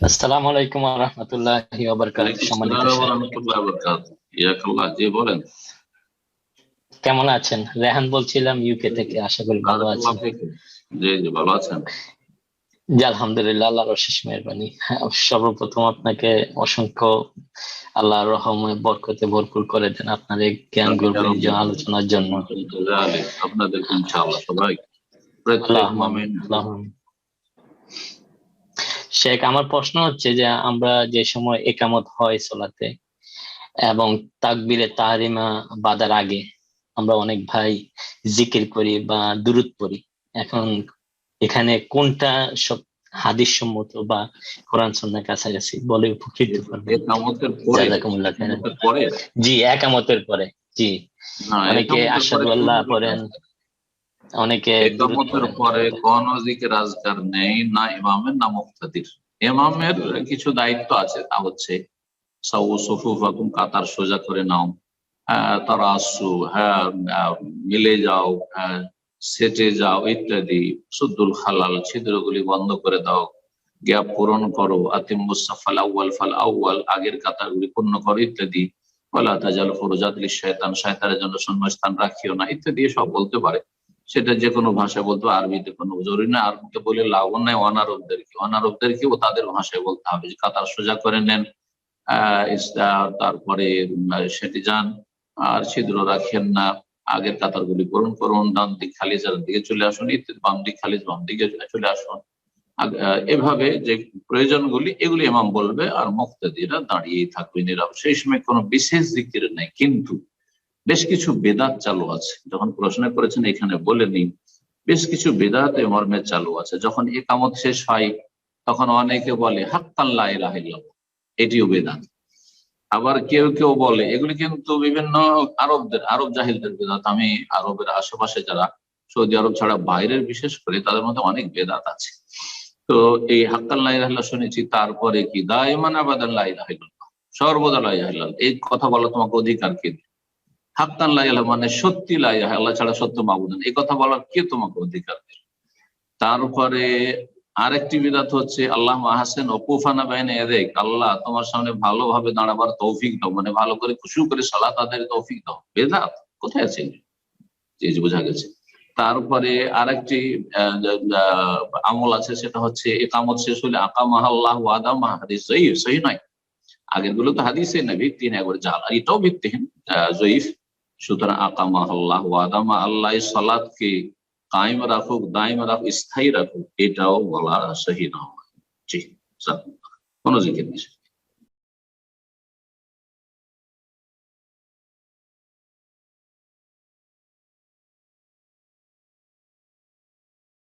আসসালামু আলাইকুম ওয়া রাহমাতুল্লাহি ওয়া বারাকাতুহু সম্মানিত জি বলেন। কেমন আছেন? রেহান বলছিলাম ইউকে থেকে আশা করি ভালো আছেন। জি জি ভালো আছেন। জি আলহামদুলিল্লাহ আল্লাহর অশেষ মেহরবানি। সর্বপ্রথম আপনাকে অসংখ্য আল্লাহর রহমে বরকতে ভরপুর করে দেন আপনার এই জ্ঞান গর্ভীর আলোচনার জন্য। আপনাদের ইনশাআল্লাহ সবাই আল্লাহুম্মা। শেখ আমার প্রশ্ন হচ্ছে যে আমরা যে সময় একামত হয় সোলাতে এবং তাকবিরে তাহারিমা বাদার আগে আমরা অনেক ভাই জিকির করি বা দুরুদ পড়ি এখন এখানে কোনটা সব হাদিস সম্মত বা কোরআন সন্ন্যার কাছাকাছি? বলে উপকৃত জি একামতের পরে জি। অনেকে কোনো পড়েন। অনেকে পরে কোন জিকির আজকার নেই না ইমামের না মুক্তাদির। ইমামের কিছু দায়িত্ব আছে তা হচ্ছে সাউ সুফুফাকুম কাতার সোজা করে নাও। হ্যাঁ তারা আসু হ্যাঁ আহ, মিলে যাও হ্যাঁ সেটে যাও ইত্যাদি। সুদ্দুল খালাল ছিদ্রগুলি বন্ধ করে দাও। গ্যাপ পূরণ করো। আতিম মুসাফাল আউ্বাল ফাল আউ্বাল আগের কাতারগুলি পূর্ণ করো ইত্যাদি। বলা তাজাল ফরজাত শয়তান শয়তানের জন্য শূন্যস্থান রাখিও না ইত্যাদি সব বলতে পারে। সেটা যে কোনো ভাষায় বলতে হবে, আরবিতে কোনো জরুরি না। আরবিতে বলে লাভ নাই অনারবদেরকে অনারবদেরকেও তাদের ভাষায় বলতে হবে। যে কাতার সোজা করে নেন তারপরে সেটি যান আর ছিদ্র রাখেন না। আগের কাতারগুলি পূরণ করুন ডান দিক খালি যার দিকে চলে আসুন ইত্যাদি বাম দিক খালি বাম দিকে চলে আসুন। এভাবে যে প্রয়োজনগুলি, এগুলি ইমাম বলবে, আর মুক্তাদিরা দাঁড়িয়েই থাকবে নীরব সেই সময় কোনো বিশেষ জিকির নেই, কিন্তু বেশ কিছু বেদাত চালু আছে। যখন প্রশ্ন করেছেন, এখানে বলে নিই। বেশ কিছু বেদাত এ মর্মে চালু আছে। যখন একামত শেষ হয়, তখন অনেকে বলে হাক্কাল্লাহ এটিও বেদাত। আবার কেউ কেউ বলে, এগুলি কিন্তু বিভিন্ন আরবদের, আরব জাহিলদের বেদাত। আমি আরবের আশেপাশে যারা, সৌদি আরব ছাড়া বাইরের বিশেষ করে, তাদের মধ্যে অনেক বেদাত আছে। তো এই হাক্কাল্লাহ শুনেছি, তারপরে কি? দায়মান ইলাহিল্লাহ সর্বদা লা ইলাহা এই কথা বলা তোমাকে অধিকার কে ইলাহা মানে সত্যি লাই আল্লাহ ছাড়া সত্য মাবুদ। এই কথা বলার কে তোমাকে অধিকার দিল? তারপরে আরেকটি বিদাত হচ্ছে, আল্লাহ মাহাসেন অকুফানা বাইনে এদেক আল্লাহ তোমার সামনে ভালোভাবে দাঁড়াবার তৌফিক দাও মানে ভালো করে খুশু করে সালা তাদের তৌফিক দাও। বেদাত, কোথায় আছে জি বোঝা গেছে। তারপরে আরেকটি আমল আছে, সেটা হচ্ছে একামত শেষ হলে আকামাহ আল্লাহ ওয়াদা হাদিস সহি সহি নয়। আগেরগুলো তো হাদিসে না ভিত্তিহীন একবার জাল, আর এটাও ভিত্তিহীন জয়ীফ। সুতরাং আকামা আল্লাহ ওয়াদামা আল্লাহ সালাদকে কায়েম রাখুক, দায়ম রাখুক, স্থায়ী রাখুক, এটাও বলা সহি নয়। জি কোন জিকির নেই।